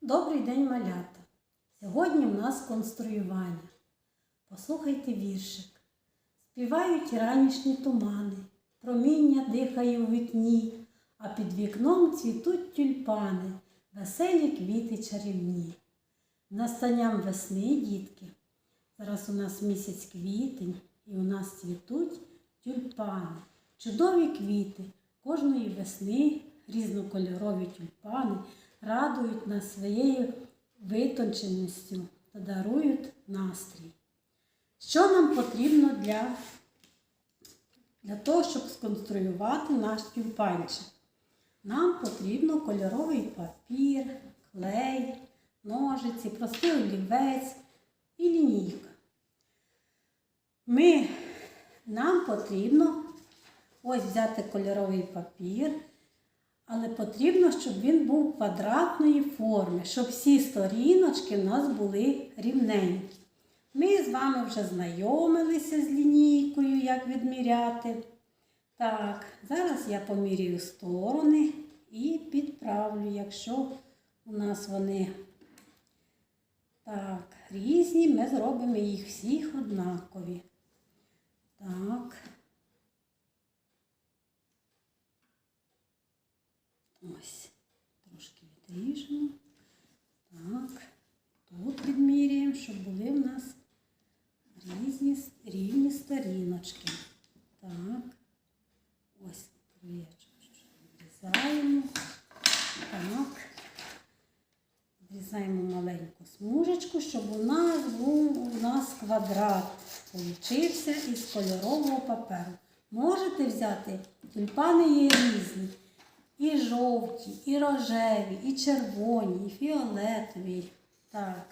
Добрий день, малята! Сьогодні в нас конструювання. Послухайте віршик. Співають ранішні тумани, проміння дихає у вікні, а під вікном цвітуть тюльпани, веселі квіти чарівні. Настанням весни, дітки. Зараз у нас місяць квітень, і у нас цвітуть тюльпани. Чудові квіти кожної весни, різнокольорові тюльпани радують нас своєю витонченістю та дарують настрій. Що нам потрібно для, для того, щоб сконструювати наш тюльпанчик? Нам потрібно кольоровий папір, клей, ножиці, простий олівець і лінійка. Ми, нам потрібно ось взяти кольоровий папір, але потрібно, щоб він був квадратної форми, щоб всі сторіночки в нас були рівненькі. Ми з вами вже знайомилися з лінійкою, як відміряти. Так, зараз я поміряю сторони і підправлю, якщо у нас вони так, різні, ми зробимо їх всіх однакові. Так. Ось, трошки відріжемо. Так, тут відміряємо, щоб були в нас різні, рівні сторіночки. Так, ось краєчок відрізаємо. Так, відрізаємо маленьку смужечку, щоб у нас був у нас квадрат получився із кольорового паперу. Можете взяти тюльпани є різні. І жовті, і рожеві, і червоні, і фіолетові. Так.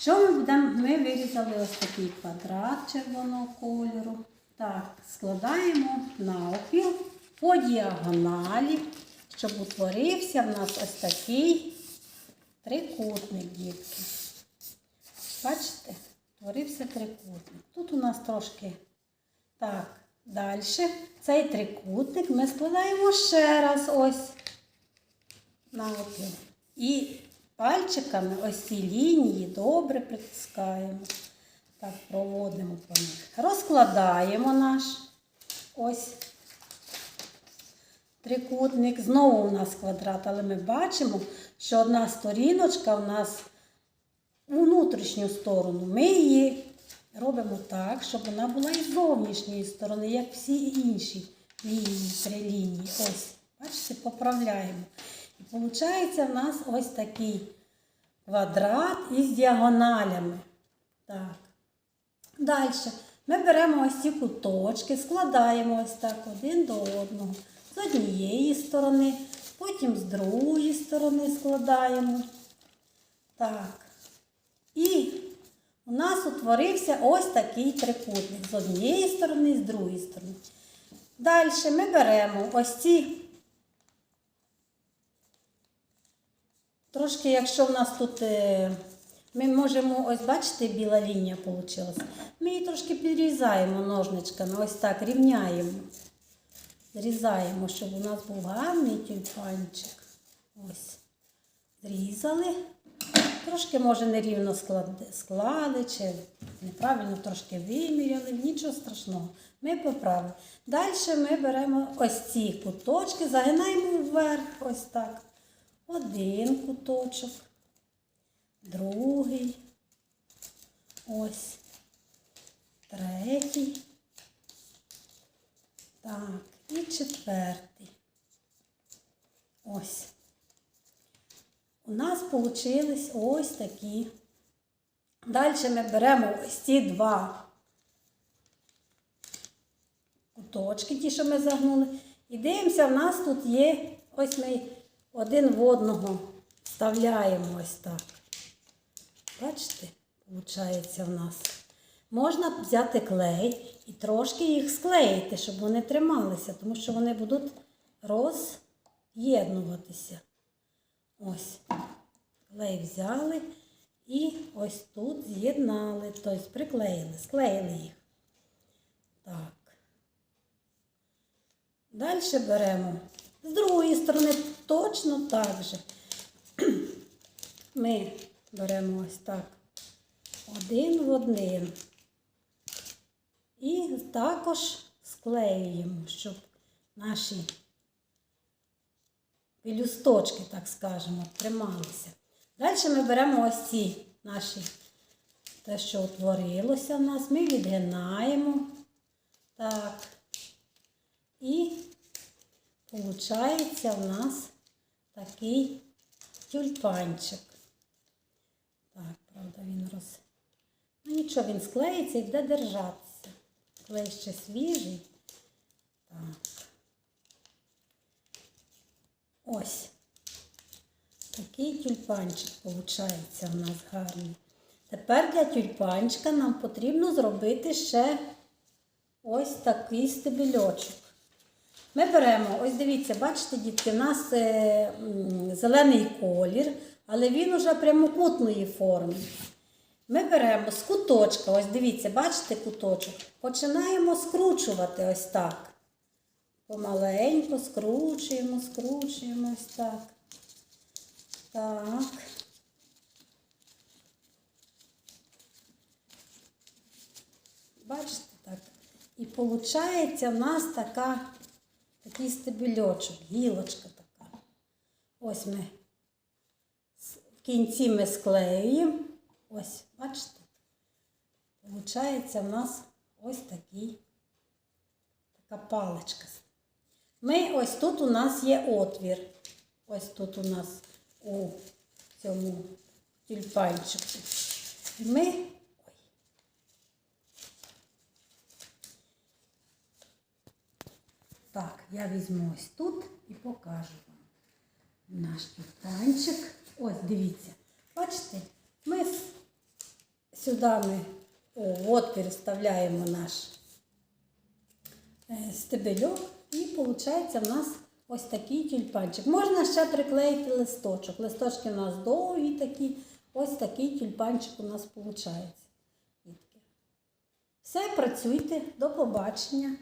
Що ми будемо? Ми вирізали ось такий квадрат червоного кольору. Так, складаємо навпіл по діагоналі, щоб утворився в нас ось такий трикутник, дітки. Бачите? Утворився трикутник. Тут у нас трошки так. Далі цей трикутник ми складаємо ще раз ось навпіл. І пальчиками ось ці лінії добре притискаємо. Так, проводимо по них. Розкладаємо наш ось трикутник. Знову у нас квадрат, але ми бачимо, що одна сторіночка у нас внутрішню сторону. Ми її робимо так, щоб вона була із зовнішньої сторони, як всі інші лінії, три лінії. Ось, бачите, поправляємо. І виходить в нас ось такий квадрат із діагоналями. Так. Далі ми беремо ось ці куточки, складаємо ось так один до одного. З однієї сторони, потім з другої сторони складаємо. Так. І у нас утворився ось такий трикутник з однієї сторони і з другої сторони. Далі ми беремо ось ці, трошки, якщо в нас тут, е, ми можемо, ось бачите, біла лінія вийшла. Ми її трошки підрізаємо ножничками, ось так рівняємо. Зрізаємо, щоб у нас був гарний тюльпанчик. Ось. Зрізали. Трошки, може, нерівно склали, чи неправильно трошки виміряли, нічого страшного. Ми поправимо. Далі ми беремо ось ці куточки, загинаємо вверх, ось так. Один куточок, другий, ось, третій. Так, і четвертий. Ось. У нас вийшли ось такі. Далі ми беремо ось ці два куточки, ті, що ми загнули. І дивимося, в нас тут є, ось ми один в одного вставляємо ось так. Бачите, виходить в нас. Можна взяти клей і трошки їх склеїти, щоб вони трималися, тому що вони будуть роз'єднуватися. Ось. Клей взяли і ось тут з'єднали, тобто приклеїли, склеїли їх. Так. Далі беремо з другої сторони точно так же. ми беремо ось так один в один. І також склеюємо, щоб наші пелюсточки, так скажемо, трималися. Далі ми беремо ось ці наші, те, що утворилося в нас, ми відгинаємо. Так. І виходить у нас такий тюльпанчик. Так, правда, він роз. Ну нічого, він склеїться і буде держатися. Клей ще свіжий. Так. Ось. Такий тюльпанчик виходить у нас гарний. Тепер для тюльпанчика нам потрібно зробити ще ось такий стебельочок. Ми беремо, ось дивіться, бачите, дітки, у нас е, зелений колір, але він уже прямокутної форми. Ми беремо з куточка, ось дивіться, бачите куточок, починаємо скручувати ось так. Помаленьку скручуємо, скручуємо ось так. Так. Бачите так? І виходить у нас така, такий стебельочок, гілочка така. Ось ми в кінці ми склеюємо. Ось, бачите? Получається у нас ось такий, така паличка. Ми ось тут у нас є отвір. Ось тут у нас у цьому тюльпанчику. І ми. Ой. Так, я візьму ось тут і покажу вам наш тюльпанчик. Ось, дивіться. Бачите, ми сюди ми в отвір вставляємо наш е, стебельок і виходить в нас ось такий тюльпанчик. Можна ще приклеїти листочок. Листочки у нас довгі такі, ось такий тюльпанчик у нас виходить. Все, працюйте, до побачення.